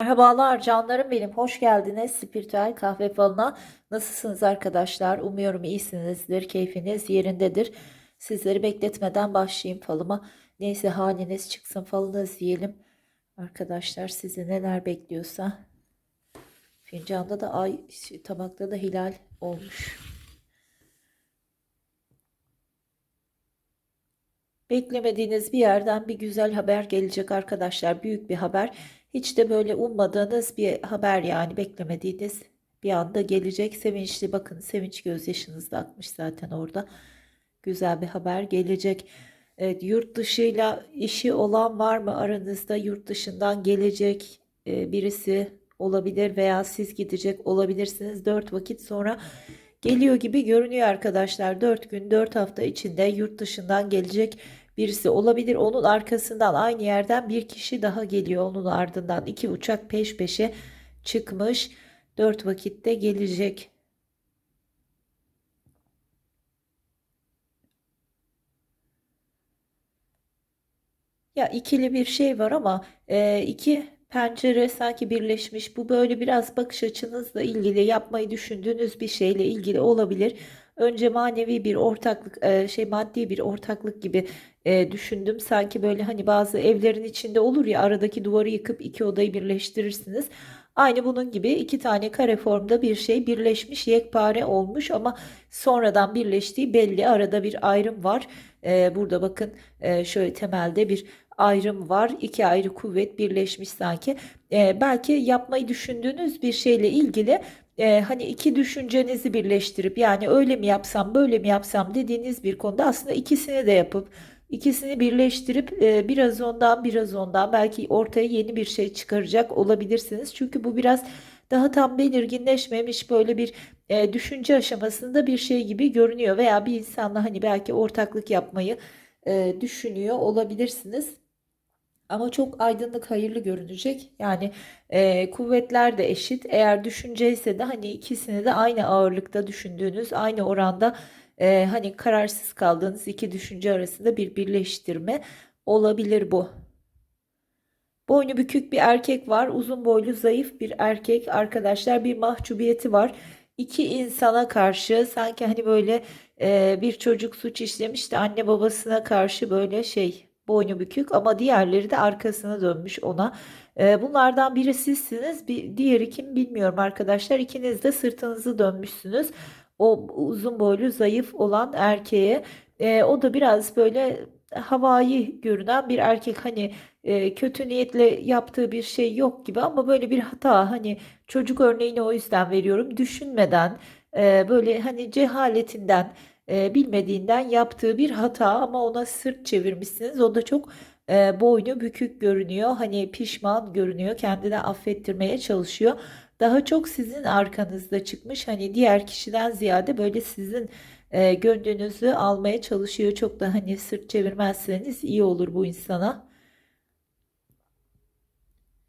Merhabalar canlarım benim. Hoş geldiniz Spiritüel Kahve Falı'na. Nasılsınız arkadaşlar? Umuyorum iyisinizdir. Keyfiniz yerindedir. Sizleri bekletmeden başlayayım falıma. Neyse haliniz çıksın falınız diyelim. Arkadaşlar sizi neler bekliyorsa. Fincanda da ay, tabakta da hilal olmuş. Beklemediğiniz bir yerden bir güzel haber gelecek arkadaşlar. Büyük bir haber. Hiç de böyle ummadığınız bir haber yani beklemediğiniz bir anda gelecek. Sevinçli bakın sevinç gözyaşınız da akmış zaten orada. Güzel bir haber gelecek. Evet, yurt dışıyla işi olan var mı aranızda? Yurt dışından gelecek e, birisi olabilir veya siz gidecek olabilirsiniz. Dört vakit sonra geliyor gibi görünüyor arkadaşlar. Dört gün, dört hafta içinde yurt dışından gelecek birisi olabilir. Onun arkasından aynı yerden bir kişi daha geliyor. Onun ardından iki uçak peş peşe çıkmış. Dört vakitte gelecek. Ya ikili bir şey var ama e, iki pencere sanki birleşmiş. Bu böyle biraz bakış açınızla ilgili yapmayı düşündüğünüz bir şeyle ilgili olabilir. Önce manevi bir ortaklık, e, şey maddi bir ortaklık gibi e, düşündüm. Sanki böyle hani bazı evlerin içinde olur ya aradaki duvarı yıkıp iki odayı birleştirirsiniz. Aynı bunun gibi iki tane kare formda bir şey birleşmiş, yekpare olmuş ama sonradan birleştiği belli. Arada bir ayrım var. E, burada bakın e, şöyle temelde bir ayrım var. İki ayrı kuvvet birleşmiş sanki. E, belki yapmayı düşündüğünüz bir şeyle ilgili e, hani iki düşüncenizi birleştirip yani öyle mi yapsam böyle mi yapsam dediğiniz bir konuda aslında ikisini de yapıp ikisini birleştirip e, biraz ondan biraz ondan belki ortaya yeni bir şey çıkaracak olabilirsiniz. Çünkü bu biraz daha tam belirginleşmemiş böyle bir e, düşünce aşamasında bir şey gibi görünüyor veya bir insanla hani belki ortaklık yapmayı e, düşünüyor olabilirsiniz. Ama çok aydınlık, hayırlı görünecek. Yani e, kuvvetler de eşit. Eğer düşünce ise de hani ikisini de aynı ağırlıkta düşündüğünüz, aynı oranda e, hani kararsız kaldığınız iki düşünce arasında bir birleştirme olabilir bu. Boynu bükük bir erkek var. Uzun boylu, zayıf bir erkek. Arkadaşlar bir mahcubiyeti var. İki insana karşı sanki hani böyle e, bir çocuk suç işlemiş de anne babasına karşı böyle şey boynu bükük ama diğerleri de arkasına dönmüş ona. E, bunlardan biri sizsiniz, bir diğeri kim bilmiyorum arkadaşlar. İkiniz de sırtınızı dönmüşsünüz. O uzun boylu zayıf olan erkeğe. E, o da biraz böyle havai görünen bir erkek hani e, kötü niyetle yaptığı bir şey yok gibi ama böyle bir hata hani çocuk örneğini o yüzden veriyorum düşünmeden e, böyle hani cehaletinden e, bilmediğinden yaptığı bir hata ama ona sırt çevirmişsiniz. O da çok e, boynu bükük görünüyor. Hani pişman görünüyor. Kendini affettirmeye çalışıyor. Daha çok sizin arkanızda çıkmış. Hani diğer kişiden ziyade böyle sizin e, gönlünüzü almaya çalışıyor. Çok da hani sırt çevirmezseniz iyi olur bu insana.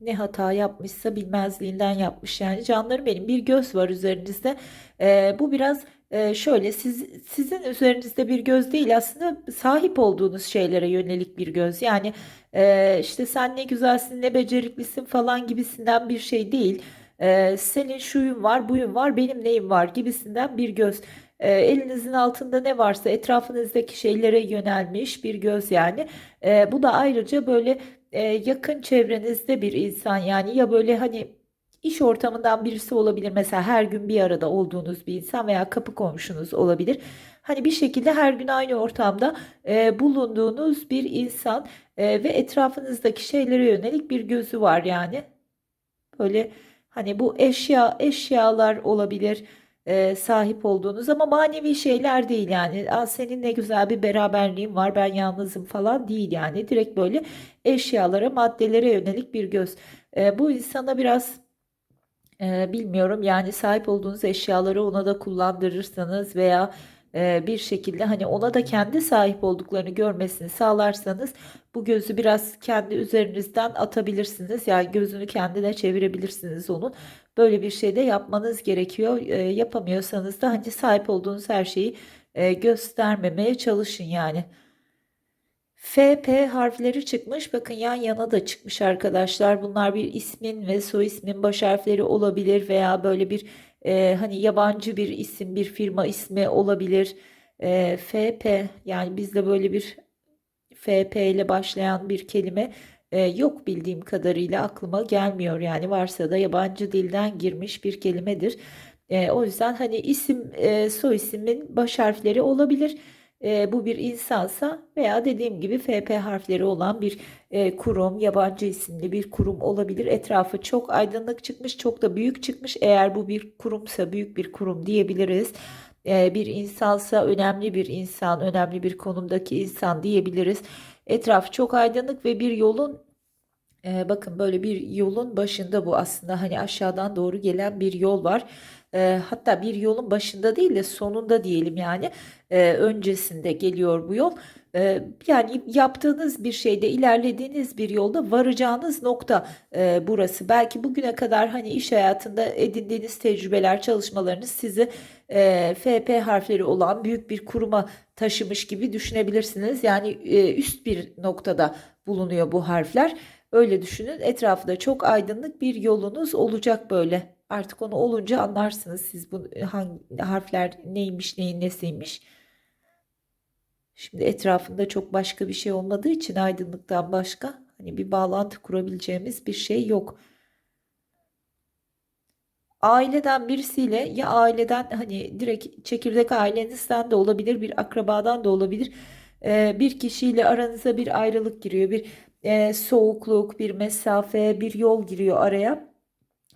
Ne hata yapmışsa bilmezliğinden yapmış yani canlarım benim bir göz var üzerinizde. E, bu biraz ee, şöyle siz sizin üzerinizde bir göz değil aslında sahip olduğunuz şeylere yönelik bir göz. Yani e, işte sen ne güzelsin ne beceriklisin falan gibisinden bir şey değil. E, senin şuyun var buyun var benim neyim var gibisinden bir göz. E, elinizin altında ne varsa etrafınızdaki şeylere yönelmiş bir göz yani. E, bu da ayrıca böyle e, yakın çevrenizde bir insan yani ya böyle hani İş ortamından birisi olabilir. Mesela her gün bir arada olduğunuz bir insan veya kapı komşunuz olabilir. Hani bir şekilde her gün aynı ortamda e, bulunduğunuz bir insan e, ve etrafınızdaki şeylere yönelik bir gözü var yani. Böyle hani bu eşya eşyalar olabilir e, sahip olduğunuz ama manevi şeyler değil yani. Senin ne güzel bir beraberliğin var ben yalnızım falan değil yani. Direkt böyle eşyalara maddelere yönelik bir göz. E, bu insana biraz e, bilmiyorum yani sahip olduğunuz eşyaları ona da kullandırırsanız veya e, bir şekilde hani ona da kendi sahip olduklarını görmesini sağlarsanız bu gözü biraz kendi üzerinizden atabilirsiniz. Yani gözünü kendine çevirebilirsiniz onun. Böyle bir şey de yapmanız gerekiyor. E, yapamıyorsanız da hani sahip olduğunuz her şeyi e, göstermemeye çalışın yani. FP harfleri çıkmış. Bakın yan yana da çıkmış arkadaşlar. Bunlar bir ismin ve soy ismin baş harfleri olabilir veya böyle bir e, hani yabancı bir isim, bir firma ismi olabilir. E, FP yani bizde böyle bir FP ile başlayan bir kelime e, yok bildiğim kadarıyla aklıma gelmiyor. Yani varsa da yabancı dilden girmiş bir kelimedir. E, o yüzden hani isim, e, soy ismin baş harfleri olabilir. E, bu bir insansa veya dediğim gibi FP harfleri olan bir e, kurum, yabancı isimli bir kurum olabilir. Etrafı çok aydınlık çıkmış, çok da büyük çıkmış. Eğer bu bir kurumsa büyük bir kurum diyebiliriz. E, bir insansa önemli bir insan, önemli bir konumdaki insan diyebiliriz. Etraf çok aydınlık ve bir yolun e, bakın böyle bir yolun başında bu aslında hani aşağıdan doğru gelen bir yol var. E, hatta bir yolun başında değil de sonunda diyelim yani e, öncesinde geliyor bu yol. E, yani yaptığınız bir şeyde ilerlediğiniz bir yolda varacağınız nokta e, burası. Belki bugüne kadar hani iş hayatında edindiğiniz tecrübeler, çalışmalarınız sizi e, FP harfleri olan büyük bir kuruma taşımış gibi düşünebilirsiniz. Yani e, üst bir noktada bulunuyor bu harfler. Öyle düşünün. Etrafı da çok aydınlık bir yolunuz olacak böyle. Artık onu olunca anlarsınız siz bu hangi harfler neymiş, neyin nesiymiş. Şimdi etrafında çok başka bir şey olmadığı için aydınlıktan başka hani bir bağlantı kurabileceğimiz bir şey yok. Aileden birisiyle ya aileden hani direkt çekirdek ailenizden de olabilir, bir akrabadan da olabilir. Bir kişiyle aranıza bir ayrılık giriyor, bir e, soğukluk, bir mesafe, bir yol giriyor araya.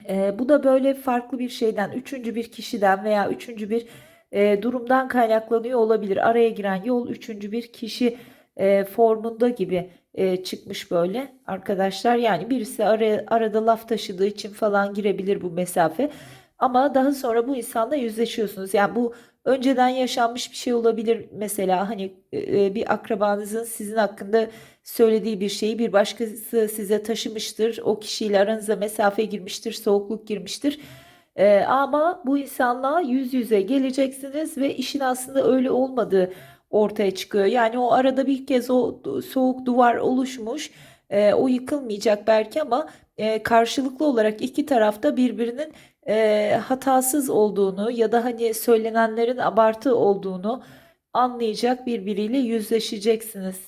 E, bu da böyle farklı bir şeyden, üçüncü bir kişiden veya üçüncü bir e, durumdan kaynaklanıyor olabilir. Araya giren yol üçüncü bir kişi e, formunda gibi e, çıkmış böyle arkadaşlar. Yani birisi araya, arada laf taşıdığı için falan girebilir bu mesafe. Ama daha sonra bu insanla yüzleşiyorsunuz. Yani bu önceden yaşanmış bir şey olabilir. Mesela hani e, bir akrabanızın sizin hakkında söylediği bir şeyi bir başkası size taşımıştır. O kişiyle aranıza mesafe girmiştir, soğukluk girmiştir. Ee, ama bu insanla yüz yüze geleceksiniz ve işin aslında öyle olmadığı ortaya çıkıyor. Yani o arada bir kez o soğuk duvar oluşmuş. E, o yıkılmayacak belki ama e, karşılıklı olarak iki tarafta birbirinin e, hatasız olduğunu ya da hani söylenenlerin abartı olduğunu anlayacak birbiriyle yüzleşeceksiniz.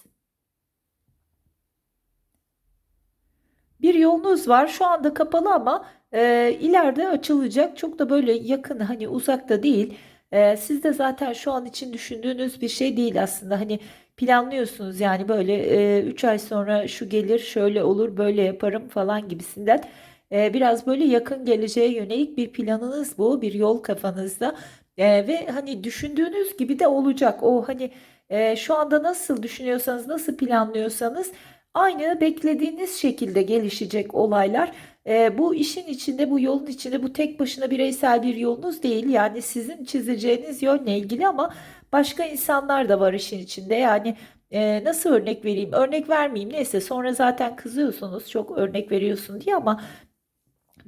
Bir yolunuz var şu anda kapalı ama e, ileride açılacak. Çok da böyle yakın hani uzakta değil. E, siz de zaten şu an için düşündüğünüz bir şey değil aslında. Hani planlıyorsunuz yani böyle 3 ay sonra şu gelir şöyle olur böyle yaparım falan gibisinden. E, biraz böyle yakın geleceğe yönelik bir planınız bu. Bir yol kafanızda. E, ve hani düşündüğünüz gibi de olacak. O hani e, şu anda nasıl düşünüyorsanız nasıl planlıyorsanız Aynı beklediğiniz şekilde gelişecek olaylar. E, bu işin içinde, bu yolun içinde bu tek başına bireysel bir yolunuz değil. Yani sizin çizeceğiniz yönle ilgili ama başka insanlar da var işin içinde. Yani e, nasıl örnek vereyim? Örnek vermeyeyim neyse sonra zaten kızıyorsunuz çok örnek veriyorsun diye ama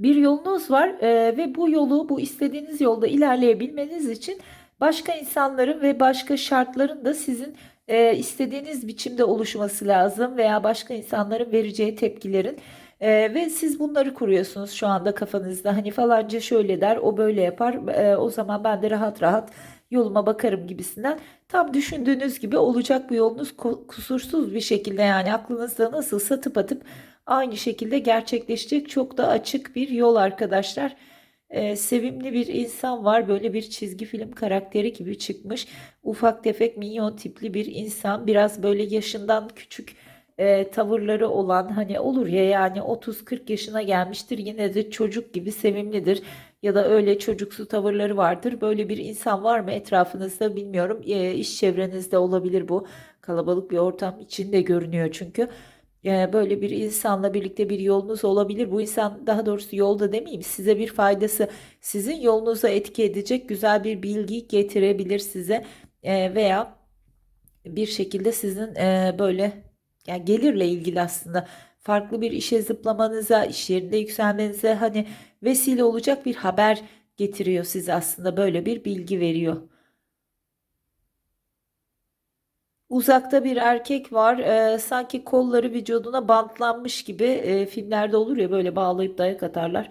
bir yolunuz var e, ve bu yolu bu istediğiniz yolda ilerleyebilmeniz için başka insanların ve başka şartların da sizin e, istediğiniz biçimde oluşması lazım veya başka insanların vereceği tepkilerin. E, ve siz bunları kuruyorsunuz şu anda kafanızda. Hani falanca şöyle der o böyle yapar e, o zaman ben de rahat rahat yoluma bakarım gibisinden. Tam düşündüğünüz gibi olacak bu yolunuz kusursuz bir şekilde yani aklınızda nasıl satıp atıp aynı şekilde gerçekleşecek çok da açık bir yol arkadaşlar e, sevimli bir insan var. Böyle bir çizgi film karakteri gibi çıkmış. Ufak tefek minyon tipli bir insan. Biraz böyle yaşından küçük e, tavırları olan hani olur ya yani 30-40 yaşına gelmiştir yine de çocuk gibi sevimlidir ya da öyle çocuksu tavırları vardır. Böyle bir insan var mı etrafınızda bilmiyorum. E, iş çevrenizde olabilir bu. Kalabalık bir ortam içinde görünüyor çünkü. Ee, böyle bir insanla birlikte bir yolunuz olabilir. Bu insan daha doğrusu yolda demeyeyim size bir faydası sizin yolunuza etki edecek güzel bir bilgi getirebilir size Ee, veya bir şekilde sizin e, böyle yani gelirle ilgili aslında farklı bir işe zıplamanıza, iş yerinde yükselmenize hani vesile olacak bir haber getiriyor size aslında böyle bir bilgi veriyor. Uzakta bir erkek var. Ee, sanki kolları vücuduna bantlanmış gibi e, filmlerde olur ya böyle bağlayıp dayak atarlar.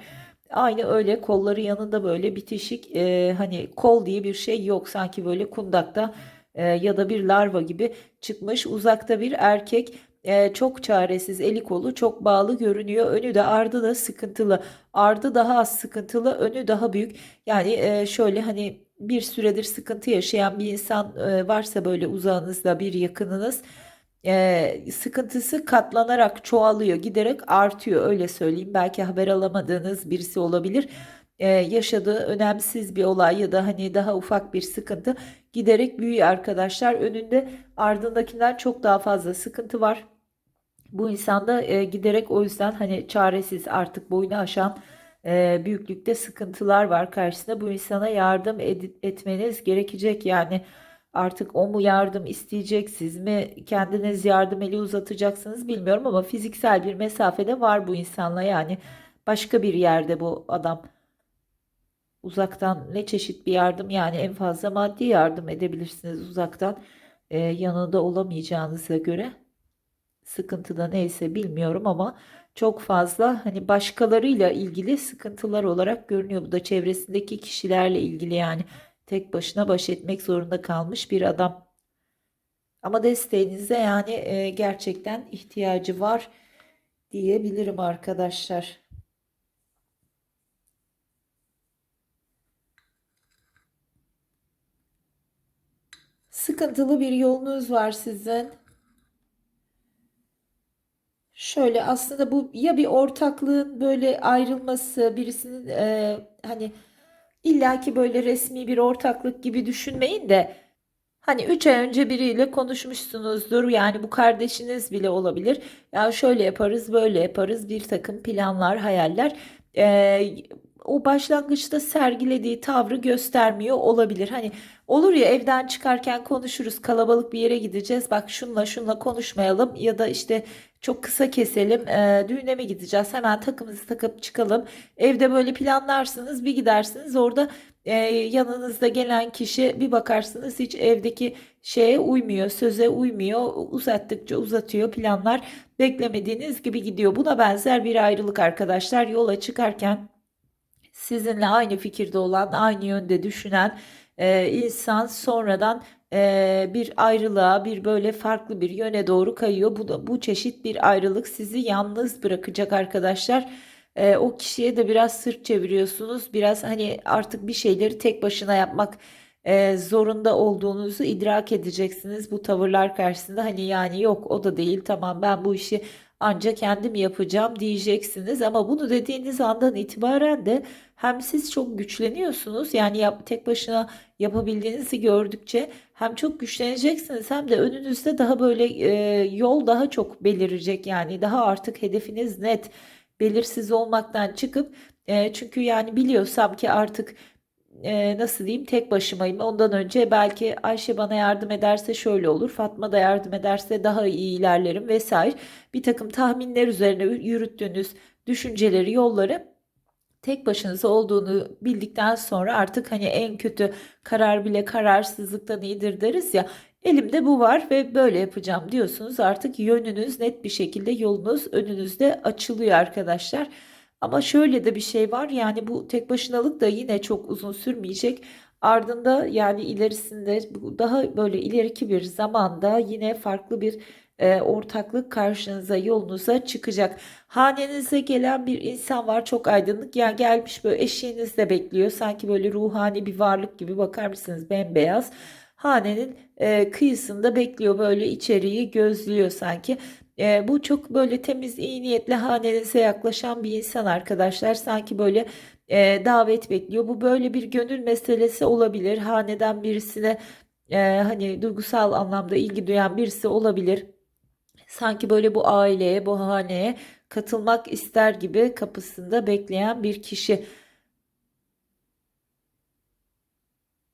Aynı öyle kolları yanında böyle bitişik e, hani kol diye bir şey yok. Sanki böyle kundakta e, ya da bir larva gibi çıkmış. Uzakta bir erkek e, çok çaresiz eli kolu çok bağlı görünüyor. Önü de ardı da sıkıntılı. Ardı daha az sıkıntılı, önü daha büyük. Yani e, şöyle hani bir süredir sıkıntı yaşayan bir insan e, varsa böyle uzağınızda bir yakınınız e, sıkıntısı katlanarak çoğalıyor, giderek artıyor öyle söyleyeyim. Belki haber alamadığınız birisi olabilir. E, yaşadığı önemsiz bir olay ya da hani daha ufak bir sıkıntı giderek büyüyor arkadaşlar. Önünde ardındakinden çok daha fazla sıkıntı var. Bu insanda e, giderek o yüzden hani çaresiz artık boyunu aşan e, büyüklükte sıkıntılar var karşısında. Bu insana yardım etmeniz gerekecek yani artık o mu yardım isteyecek siz mi kendiniz yardım eli uzatacaksınız bilmiyorum ama fiziksel bir mesafede var bu insanla yani başka bir yerde bu adam. Uzaktan ne çeşit bir yardım yani en fazla maddi yardım edebilirsiniz uzaktan e, yanında olamayacağınıza göre sıkıntıda neyse bilmiyorum ama çok fazla hani başkalarıyla ilgili sıkıntılar olarak görünüyor. Bu da çevresindeki kişilerle ilgili yani tek başına baş etmek zorunda kalmış bir adam. Ama desteğinize yani e, gerçekten ihtiyacı var diyebilirim arkadaşlar. Sıkıntılı bir yolunuz var sizin. Şöyle aslında bu ya bir ortaklığın böyle ayrılması birisinin e, hani illaki böyle resmi bir ortaklık gibi düşünmeyin de hani 3 ay önce biriyle konuşmuşsunuzdur yani bu kardeşiniz bile olabilir ya şöyle yaparız böyle yaparız bir takım planlar hayaller E, o başlangıçta sergilediği tavrı göstermiyor olabilir hani olur ya evden çıkarken konuşuruz kalabalık bir yere gideceğiz bak şunla şunla konuşmayalım ya da işte çok kısa keselim. Ee, düğüne mi gideceğiz? Hemen takımızı takıp çıkalım. Evde böyle planlarsınız, bir gidersiniz. Orada e, yanınızda gelen kişi bir bakarsınız hiç evdeki şeye uymuyor, söze uymuyor. Uzattıkça uzatıyor planlar. Beklemediğiniz gibi gidiyor. Buna benzer bir ayrılık arkadaşlar. Yola çıkarken sizinle aynı fikirde olan, aynı yönde düşünen e, insan sonradan e, bir ayrılığa, bir böyle farklı bir yöne doğru kayıyor. Bu da bu çeşit bir ayrılık sizi yalnız bırakacak arkadaşlar. E, o kişiye de biraz sırt çeviriyorsunuz. Biraz hani artık bir şeyleri tek başına yapmak e, zorunda olduğunuzu idrak edeceksiniz bu tavırlar karşısında. Hani yani yok o da değil tamam ben bu işi ancak kendim yapacağım diyeceksiniz ama bunu dediğiniz andan itibaren de hem siz çok güçleniyorsunuz yani yap, tek başına yapabildiğinizi gördükçe hem çok güçleneceksiniz hem de önünüzde daha böyle e, yol daha çok belirecek yani daha artık hedefiniz net belirsiz olmaktan çıkıp e, çünkü yani biliyorsam ki artık e, nasıl diyeyim tek başımayım. Ondan önce belki Ayşe bana yardım ederse şöyle olur, Fatma da yardım ederse daha iyi ilerlerim vesaire. Bir takım tahminler üzerine yürüttüğünüz düşünceleri, yolları tek başınıza olduğunu bildikten sonra artık hani en kötü karar bile kararsızlıktan iyidir deriz ya. Elimde bu var ve böyle yapacağım diyorsunuz. Artık yönünüz net bir şekilde yolunuz önünüzde açılıyor arkadaşlar. Ama şöyle de bir şey var yani bu tek başınalık da yine çok uzun sürmeyecek. Ardında yani ilerisinde daha böyle ileriki bir zamanda yine farklı bir e, ortaklık karşınıza yolunuza çıkacak. Hanenize gelen bir insan var çok aydınlık yani gelmiş böyle eşiğinizde bekliyor sanki böyle ruhani bir varlık gibi bakar mısınız bembeyaz. Hanenin e, kıyısında bekliyor böyle içeriği gözlüyor sanki. E, bu çok böyle temiz iyi niyetle hanenize yaklaşan bir insan arkadaşlar. Sanki böyle e, davet bekliyor. Bu böyle bir gönül meselesi olabilir. Haneden birisine e, hani duygusal anlamda ilgi duyan birisi olabilir. Sanki böyle bu aileye, bu haneye katılmak ister gibi kapısında bekleyen bir kişi.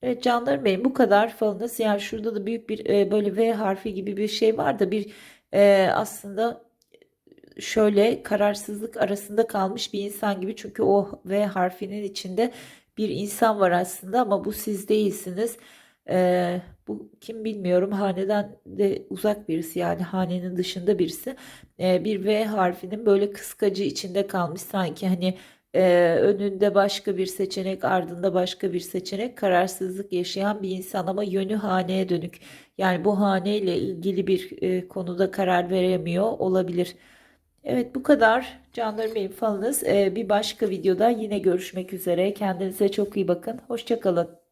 Evet canlarım benim bu kadar falınız. Yani şurada da büyük bir e, böyle V harfi gibi bir şey var da bir e, aslında şöyle kararsızlık arasında kalmış bir insan gibi. Çünkü o V harfinin içinde bir insan var aslında ama bu siz değilsiniz. Ee, bu kim bilmiyorum haneden de uzak birisi yani hanenin dışında birisi. Ee, bir V harfinin böyle kıskacı içinde kalmış sanki hani e, önünde başka bir seçenek ardında başka bir seçenek kararsızlık yaşayan bir insan ama yönü haneye dönük. Yani bu haneyle ilgili bir e, konuda karar veremiyor olabilir. Evet bu kadar canlarım benim falınız. Ee, bir başka videoda yine görüşmek üzere. Kendinize çok iyi bakın. Hoşça kalın.